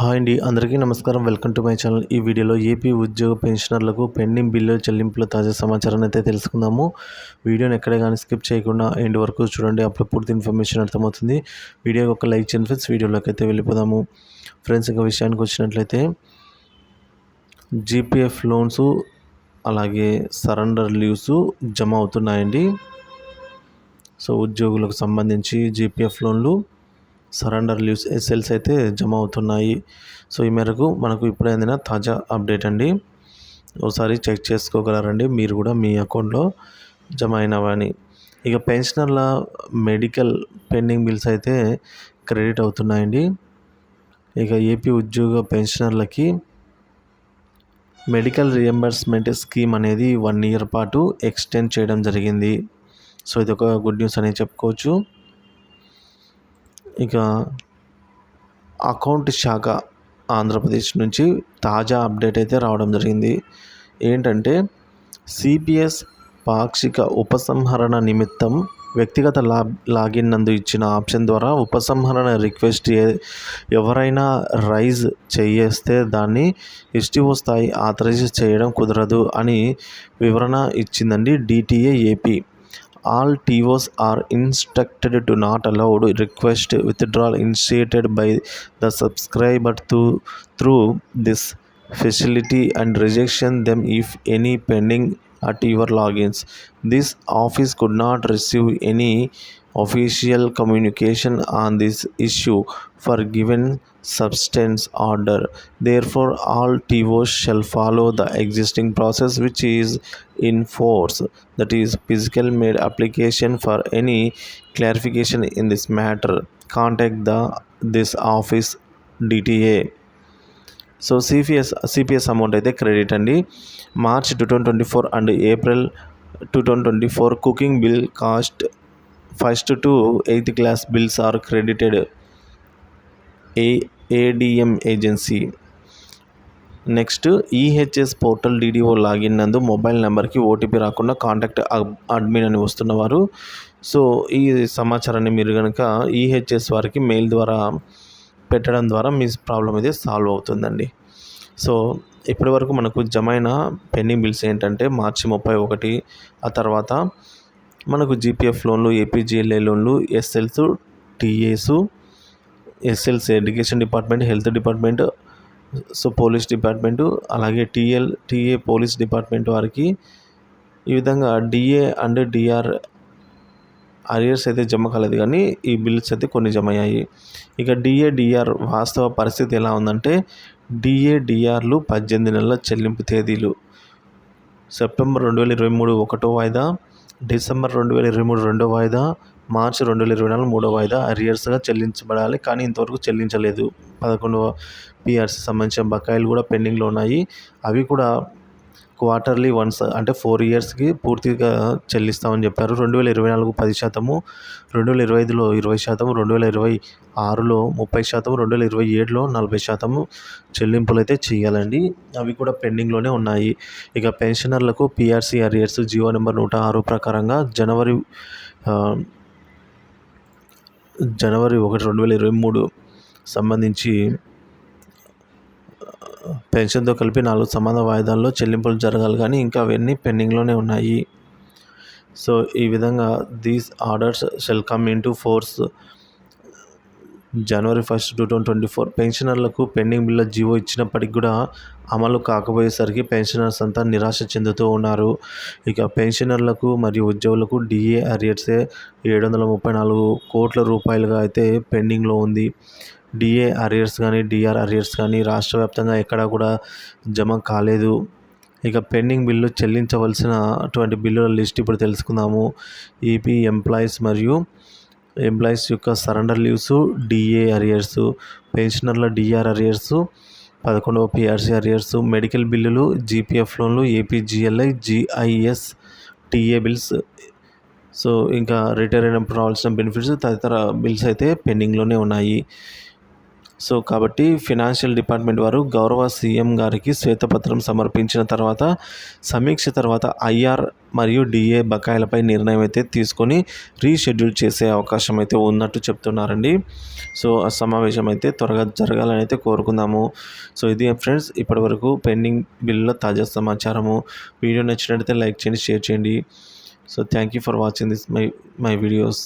Hi అండి అందరికీ నమస్కారం. Welcome to my channel. ఈ వీడియోలో ఏపీ ఉద్యోగ పెన్షనర్లకు పెండింగ్ బిల్లు చెల్లింపుల తాజా సమాచారాన్ని అయితే తెలుసుకుందాము. వీడియోని ఎక్కడ కానీ స్కిప్ చేయకుండా ఎండ్ వరకు చూడండి. అప్పుడు పూర్తి ఇన్ఫర్మేషన్ అర్థమవుతుంది. వీడియోకి ఒక లైక్ చేయండి ఫ్రెండ్స్. వీడియోలోకి అయితే వెళ్ళిపోదాము. ఫ్రెండ్స్ ఇంకా విషయానికి వచ్చినట్లయితే జీపీఎఫ్ లోన్స్ అలాగే సరెండర్ లీవ్స్ జమ అవుతున్నాయండి. సో ఉద్యోగులకు సంబంధించి జీపీఎఫ్ లోన్లు సరెండర్ లీవ్స్ ఎస్ఎల్స్ అయితే జమ అవుతున్నాయి. సో ఈ మేరకు మనకు ఇప్పుడైనా తాజా అప్డేట్ అండి. ఒకసారి చెక్ చేసుకోగలరండి. మీరు కూడా మీ అకౌంట్లో జమ అయినవని ఇక పెన్షనర్ల మెడికల్ పెండింగ్ బిల్స్ అయితే క్రెడిట్ అవుతున్నాయండి. ఇక ఏపీ ఉద్యోగ పెన్షనర్లకి మెడికల్ రియంబర్స్మెంట్ స్కీమ్ అనేది వన్ ఇయర్ పాటు ఎక్స్టెండ్ చేయడం జరిగింది. సో ఇది ఒక గుడ్ న్యూస్ అనేది చెప్పుకోవచ్చు. ఇక అకౌంట్ శాఖ ఆంధ్రప్రదేశ్ నుంచి తాజా అప్డేట్ అయితే రావడం జరిగింది. ఏంటంటే సిపిఎస్ పాక్షిక ఉపసంహరణ నిమిత్తం వ్యక్తిగత లా లాగిన్ నందు ఇచ్చిన ఆప్షన్ ద్వారా ఉపసంహరణ రిక్వెస్ట్ ఎవరైనా రైజ్ చేస్తే దాన్ని ఎస్టీఓ స్థాయి ఆథరైజ్ చేయడం కుదరదు అని వివరణ ఇచ్చిందండి DTA AP. All TOs are instructed to not allow request withdrawal initiated by the subscriber to, through this facility and rejection them if any pending at your logins. This office could not receive any official communication on this issue for given substance order. Therefore, all TOs shall follow the existing process which is in force. That is, physical made application for any clarification in this matter. Contact the this office DTA. So CPS CPS amount అయితే credit అండి March two thousand twenty four and April two thousand twenty four cooking bill cost first to eighth class bills are credited a ADM agency next EHS portal DDO login నందు mobile నెంబర్కి OTP రాకుండా contact admin అని వస్తున్నవారు. So ఈ సమాచారాన్ని మీరు కనుక EHS వారికి మెయిల్ ద్వారా పెట్టడం ద్వారా మీ ప్రాబ్లం అయితే సాల్వ్ అవుతుందండి. సో ఇప్పటి వరకు మనకు జమైన పెండింగ్ బిల్స్ ఏంటంటే మార్చి ముప్పై ఒకటి ఆ తర్వాత మనకు జీపీఎఫ్ లోన్లు ఏపీజీఎల్ఏ లోన్లు SLs TAs SLC education department health department so police department అలాగే టీఎల్ టీఏ పోలీస్ డిపార్ట్మెంట్ వారికి ఈ విధంగా డిఏ అండ్ డిఆర్ అరియర్స్ అయితే జమ కాలేదు కానీ ఈ బిల్స్ అయితే కొన్ని జమ అయ్యాయి. ఇక డిఏ డిఆర్ వాస్తవ పరిస్థితి ఎలా ఉందంటే డిఏ డిఆర్లు పద్దెనిమిది నెలల చెల్లింపు తేదీలు. సెప్టెంబర్ రెండు వేల ఇరవై మూడు ఒకటో వాయిదా డిసెంబర్ రెండు వేల ఇరవై మూడు రెండో వాయిదా మార్చి రెండు వేల ఇరవై నాలుగు మూడో వాయిదా అరియర్స్గా చెల్లించబడాలి కానీ ఇంతవరకు చెల్లించలేదు. పదకొండవ పిఆర్సీ సంబంధించిన బకాయిలు కూడా పెండింగ్లో ఉన్నాయి. అవి కూడా క్వార్టర్లీ వన్స్ అంటే ఫోర్ ఇయర్స్కి పూర్తిగా చెల్లిస్తామని చెప్పారు. రెండు వేల ఇరవై నాలుగు పది శాతము రెండు వేల ఇరవై ఐదులో ఇరవై శాతం రెండు వేల ఇరవై ఆరులో ముప్పై శాతం రెండు వేల ఇరవై ఏడులో నలభై శాతము చెల్లింపులు అయితే చేయాలండి. అవి కూడా పెండింగ్లోనే ఉన్నాయి. ఇక పెన్షనర్లకు పిఆర్సీ అరియర్స్ జియో నెంబర్ నూట ఆరు ప్రకారంగా జనవరి జనవరి ఒకటి రెండు వేల ఇరవై మూడు సంబంధించి పెన్షన్తో కలిపి నాలుగు సమాన వాయిదాల్లో చెల్లింపులు జరగాలి కానీ ఇంకా అవన్నీ పెండింగ్లోనే ఉన్నాయి. సో ఈ విధంగా these orders shall come into force January first two thousand twenty four పెన్షనర్లకు పెండింగ్ బిల్ల జీవో ఇచ్చినప్పటికి కూడా అమలు కాకపోయేసరికి పెన్షనర్స్ అంతా నిరాశ చెందుతూ ఉన్నారు. ఇక పెన్షనర్లకు మరియు ఉద్యోగులకు డిఏ అరియర్సే ఏడు వందల ముప్పై నాలుగు కోట్ల రూపాయలుగా అయితే పెండింగ్లో ఉంది. డిఏ అరియర్స్ కానీ డిఆర్ అరియర్స్ కానీ రాష్ట్ర వ్యాప్తంగా ఎక్కడా కూడా జమ కాలేదు. ఇక పెండింగ్ బిల్లు చెల్లించవలసిన అటువంటి బిల్లుల లిస్ట్ ఇప్పుడు తెలుసుకుందాము. ఈపీ ఎంప్లాయీస్ మరియు ఎంప్లాయీస్ యొక్క సరెండర్ లీవ్స్ డిఏ అరియర్స్ పెన్షనర్ల డిఆర్ అరియర్స్ పదకొండవ పిఆర్సీ అరియర్స్ మెడికల్ బిల్లులు జీపీఎఫ్ లోన్లు APGLI GIS TA bills. So ఇంకా రిటైర్ అయినప్పుడు రావాల్సిన బెనిఫిట్స్ తదితర బిల్స్ అయితే పెండింగ్లోనే ఉన్నాయి. సో కాబట్టి ఫినాన్షియల్ డిపార్ట్మెంట్ వారు గౌరవ సీఎం గారికి శ్వేతపత్రం సమర్పించిన తర్వాత సమీక్ష తర్వాత ఐఆర్ మరియు డిఏ బకాయిలపై నిర్ణయం అయితే తీసుకొని రీషెడ్యూల్ చేసే అవకాశం అయితే ఉన్నట్టు చెప్తున్నారండి. సో ఆ సమావేశం అయితే త్వరగా జరగాలని అయితే కోరుకుందాము. సో ఇది ఫ్రెండ్స్ ఇప్పటివరకు పెండింగ్ బిల్లులో తాజా సమాచారము. వీడియో నచ్చినట్లయితే లైక్ చేయండి షేర్ చేయండి. So thank you for watching this my my videos.